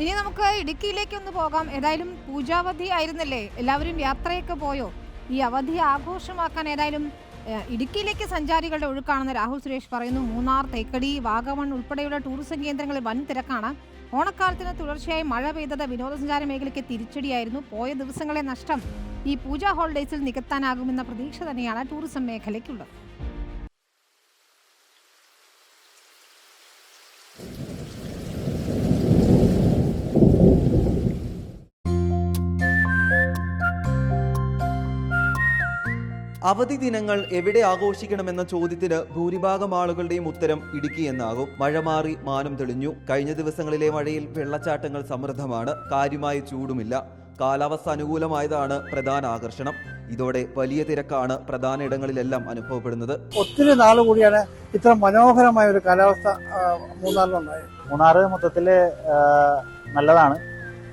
ഇനി നമുക്ക് ഇടുക്കിയിലേക്ക് ഒന്ന് പോകാം. ഏതായാലും പൂജാവധി ആയിരുന്നല്ലേ? എല്ലാവരും യാത്രയൊക്കെ പോയോ? ഈ അവധി ആഘോഷമാക്കാൻ ഏതായാലും ഇടുക്കിയിലേക്ക് സഞ്ചാരികളുടെ ഒഴുക്കാണെന്ന് രാഹുൽ സുരേഷ് പറയുന്നു. മൂന്നാർ തേക്കടി വാഗമൺ ഉൾപ്പെടെയുള്ള ടൂറിസം കേന്ദ്രങ്ങളിൽ വൻ തിരക്കാണ്. ഓണക്കാലത്തിന് തുടർച്ചയായി മഴ പെയ്തത് വിനോദസഞ്ചാര മേഖലയ്ക്ക് തിരിച്ചടിയായിരുന്നു. പോയ ദിവസങ്ങളെ നഷ്ടം ഈ പൂജ ഹോളിഡേയ്സിൽ നികത്താനാകുമെന്ന പ്രതീക്ഷ തന്നെയാണ് ടൂറിസം മേഖലയ്ക്കുള്ളത്. അവധി ദിനങ്ങൾ എവിടെ ആഘോഷിക്കണമെന്ന ചോദ്യത്തിന് ഭൂരിഭാഗം ആളുകളുടെയും ഉത്തരം ഇടുക്കി എന്നാകും. മഴ മാറി മാനം തെളിഞ്ഞു. കഴിഞ്ഞ ദിവസങ്ങളിലെ മഴയിൽ വെള്ളച്ചാട്ടങ്ങൾ സമൃദ്ധമാണ്. കാര്യമായി ചൂടുമില്ല. കാലാവസ്ഥ അനുകൂലമായതാണ് പ്രധാന ആകർഷണം. ഇതോടെ വലിയ തിരക്കാണ് പ്രധാന ഇടങ്ങളിലെല്ലാം അനുഭവപ്പെടുന്നത്. ഒത്തിരി നാൾ കൂടിയാണ് ഇത്ര മനോഹരമായ ഒരു കാലാവസ്ഥ മൂന്നാറിലുണ്ടായത്. മൂന്നാറ് മൊത്തത്തിൽ നല്ലതാണ്.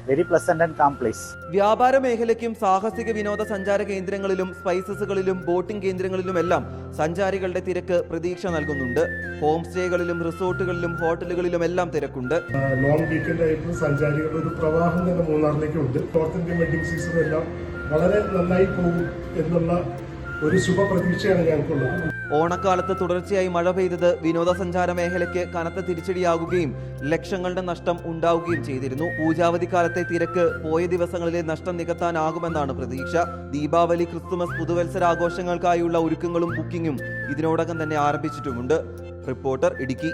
Very pleasant and calm place വ്യാപാര മേഖലയ്ക്കും സാഹസിക വിനോദ സഞ്ചാര കേന്ദ്രങ്ങളിലും സ്പൈസസുകളിലും ബോട്ടിംഗ് കേന്ദ്രങ്ങളിലുമെല്ലാം സഞ്ചാരികളുടെ തിരക്ക് പ്രതീക്ഷ നൽകുന്നുണ്ട്. ഹോം സ്റ്റേകളിലും റിസോർട്ടുകളിലും ഹോട്ടലുകളിലും എല്ലാം തിരക്കുണ്ട് ലോങ് വീക്കെൻഡ് ആയിട്ട് സഞ്ചാരികളുടെ ഒരു പ്രവാഹം തന്നെ മൂന്നാറിലേക്കുണ്ട് നോർത്ത് ഇന്ത്യൻ വെഡിങ് സീസൺ എല്ലാം വളരെ നന്നായി പോകും എന്നുള്ള ഒരു ശുഭപ്രതീക്ഷയാണ് ഞങ്ങൾക്കുള്ളത്. ഓണക്കാലത്ത് തുടർച്ചയായി മഴ പെയ്തത് വിനോദസഞ്ചാര മേഖലയ്ക്ക് കനത്ത തിരിച്ചടിയാകുകയും ലക്ഷങ്ങളുടെ നഷ്ടം ഉണ്ടാവുകയും ചെയ്തിരുന്നു. പൂജാവധി കാലത്തെ തിരക്ക് പോയ ദിവസങ്ങളിലെ നഷ്ടം നികത്താനാകുമെന്നാണ് പ്രതീക്ഷ. ദീപാവലി ക്രിസ്തുമസ് പുതുവത്സരാഘോഷങ്ങൾക്കായുള്ള ഒരുക്കങ്ങളും ബുക്കിംഗും ഇതിനോടകം തന്നെ ആരംഭിച്ചിട്ടുമുണ്ട്. റിപ്പോർട്ടർ ഇടുക്കി.